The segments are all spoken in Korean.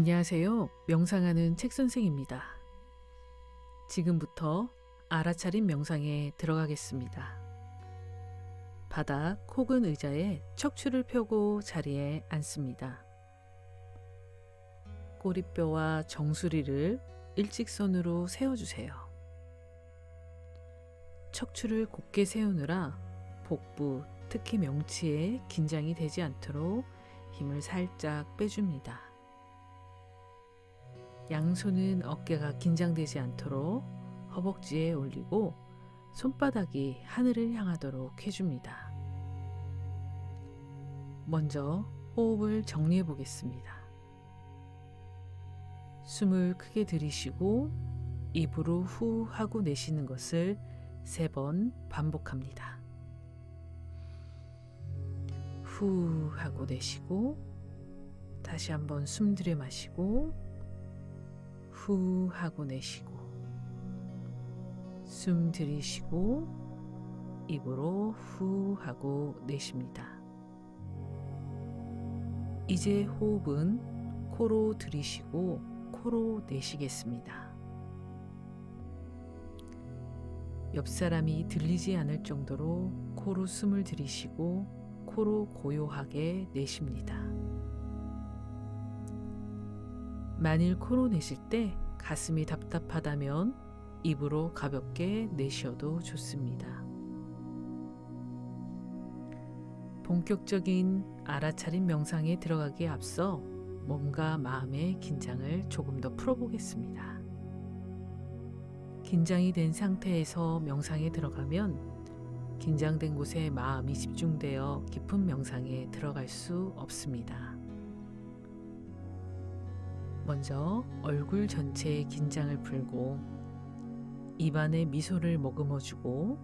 안녕하세요. 명상하는 책 선생입니다. 지금부터 알아차림 명상에 들어가겠습니다. 바닥 혹은 의자에 척추를 펴고 자리에 앉습니다. 꼬리뼈와 정수리를 일직선으로 세워주세요. 척추를 곧게 세우느라 복부, 특히 명치에 긴장이 되지 않도록 힘을 살짝 빼줍니다. 양손은 어깨가 긴장되지 않도록 허벅지에 올리고 손바닥이 하늘을 향하도록 해줍니다. 먼저 호흡을 정리해 보겠습니다. 숨을 크게 들이쉬고 입으로 후 하고 내쉬는 것을 세 번 반복합니다. 후 하고 내쉬고 다시 한번 숨 들여 마시고 후 하고 내쉬고 숨 들이쉬고 입으로 후 하고 내쉽니다. 이제 호흡은 코로 들이쉬고 코로 내쉬겠습니다. 옆 사람이 들리지 않을 정도로 코로 숨을 들이쉬고 코로 고요하게 내쉽니다. 만일 코로 내쉴 때 가슴이 답답하다면 입으로 가볍게 내쉬어도 좋습니다. 본격적인 알아차림 명상에 들어가기에 앞서 몸과 마음의 긴장을 조금 더 풀어보겠습니다. 긴장이 된 상태에서 명상에 들어가면 긴장된 곳에 마음이 집중되어 깊은 명상에 들어갈 수 없습니다. 먼저 얼굴 전체의 긴장을 풀고 입안에 미소를 머금어주고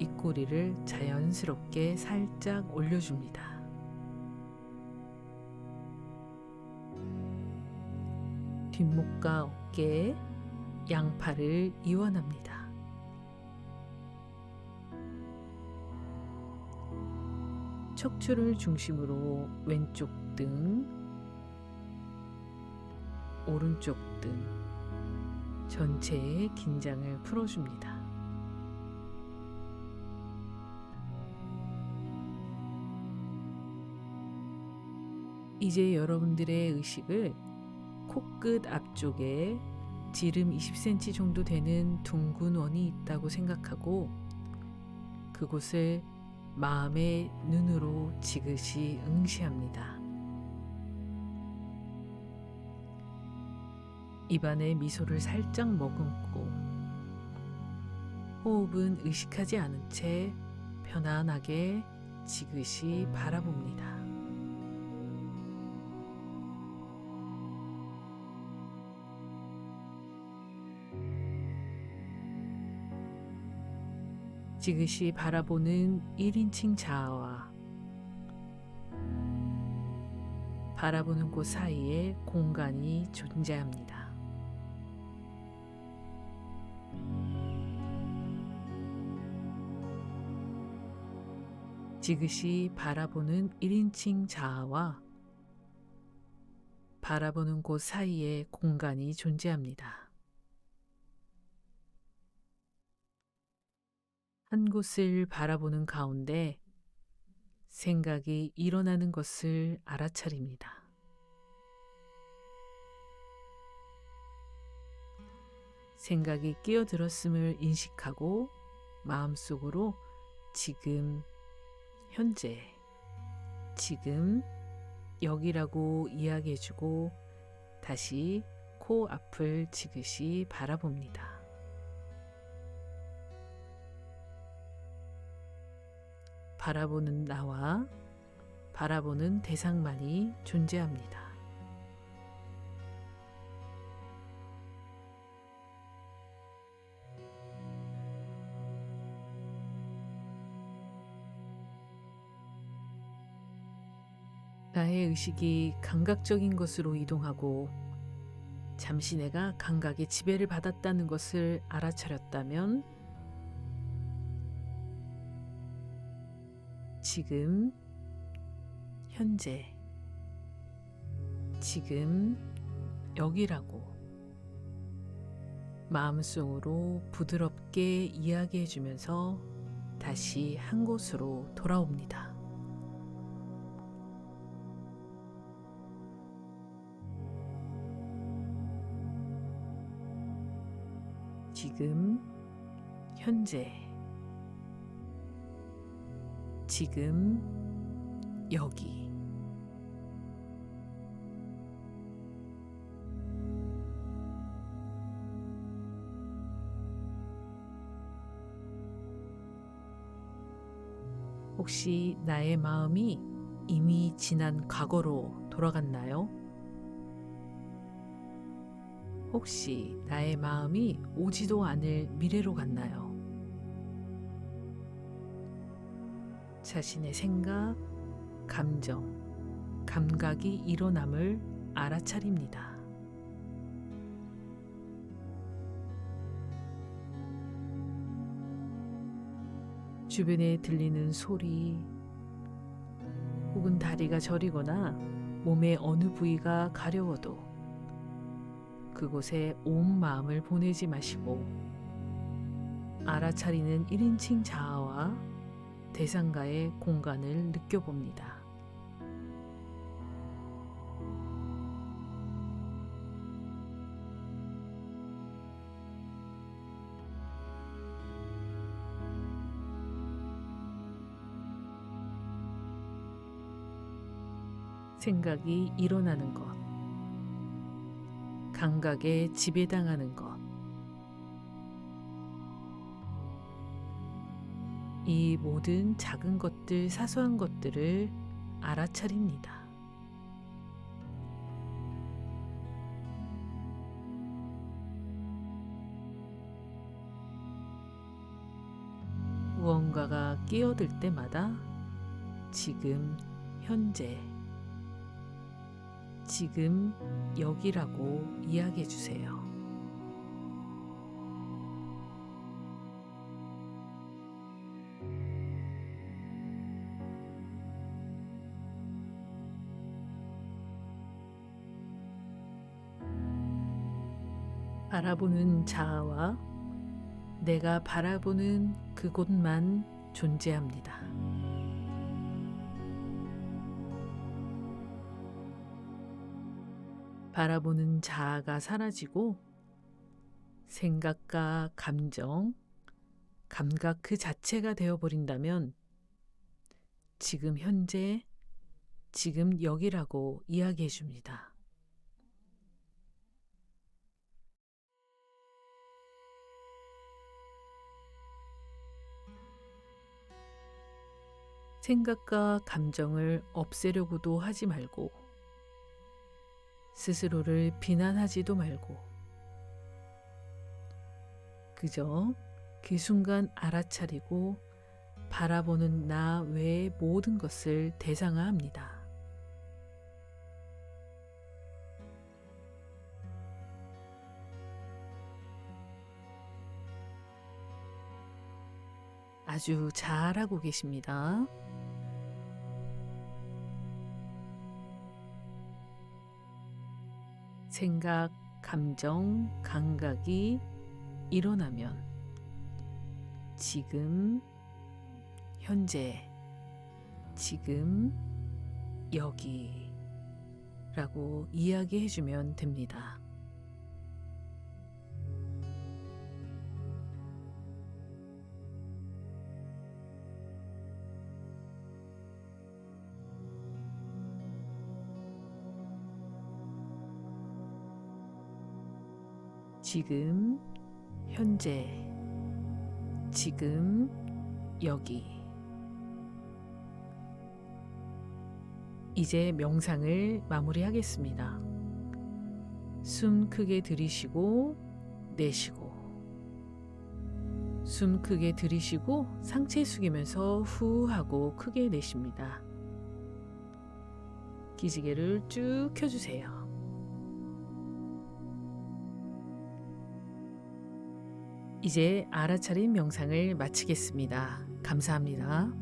입꼬리를 자연스럽게 살짝 올려줍니다. 뒷목과 어깨, 양팔을 이완합니다. 척추를 중심으로 왼쪽 등, 오른쪽 등 전체의 긴장을 풀어줍니다. 이제 여러분들의 의식을 코끝 앞쪽에 지름 20cm 정도 되는 둥근 원이 있다고 생각하고 그곳을 마음의 눈으로 지그시 응시합니다. 입안에 미소를 살짝 머금고 호흡은 의식하지 않은 채 편안하게 지그시 바라봅니다. 지그시 바라보는 1인칭 자아와 바라보는 곳 사이에 공간이 존재합니다. 지그시 바라보는 1인칭 자아와 바라보는 곳 사이에 공간이 존재합니다. 한 곳을 바라보는 가운데 생각이 일어나는 것을 알아차립니다. 생각이 끼어들었음을 인식하고 마음속으로 지금, 현재, 지금, 여기라고 이야기해주고 다시 코 앞을 지그시 바라봅니다. 바라보는 나와 바라보는 대상만이 존재합니다. 나의 의식이 감각적인 것으로 이동하고 잠시 내가 감각의 지배를 받았다는 것을 알아차렸다면 지금, 현재, 지금 여기라고 마음속으로 부드럽게 이야기해 주면서 다시 한 곳으로 돌아옵니다. 지금 현재 지금 여기 혹시 나의 마음이 이미 지난 과거로 돌아갔나요? 혹시 나의 마음이 오지도 않을 미래로 갔나요? 자신의 생각, 감정, 감각이 일어남을 알아차립니다. 주변에 들리는 소리, 혹은 다리가 저리거나 몸의 어느 부위가 가려워도 그곳에 온 마음을 보내지 마시고 알아차리는 1인칭 자아와 대상과의 공간을 느껴봅니다. 생각이 일어나는 것, 감각에 지배당하는 것, 이 모든 작은 것들, 사소한 것들을 알아차립니다. 무언가가 끼어들 때마다 지금, 현재, 지금, 여기라고 이야기해 주세요. 바라보는 자아와 내가 바라보는 그곳만 존재합니다. 바라보는 자아가 사라지고 생각과 감정, 감각 그 자체가 되어버린다면 지금 현재, 지금 여기라고 이야기해 줍니다. 생각과 감정을 없애려고도 하지 말고 스스로를 비난하지도 말고 그저 그 순간 알아차리고 바라보는 나 외의 모든 것을 대상화합니다. 아주 잘하고 계십니다. 생각, 감정, 감각이 일어나면 지금, 현재, 지금, 여기 라고 이야기해 주면 됩니다. 지금, 현재, 지금, 여기. 이제 명상을 마무리하겠습니다. 숨 크게 들이쉬고 내쉬고 숨 크게 들이쉬고 상체 숙이면서 후 하고 크게 내쉽니다. 기지개를 쭉 켜주세요. 이제 알아차린 명상을 마치겠습니다. 감사합니다.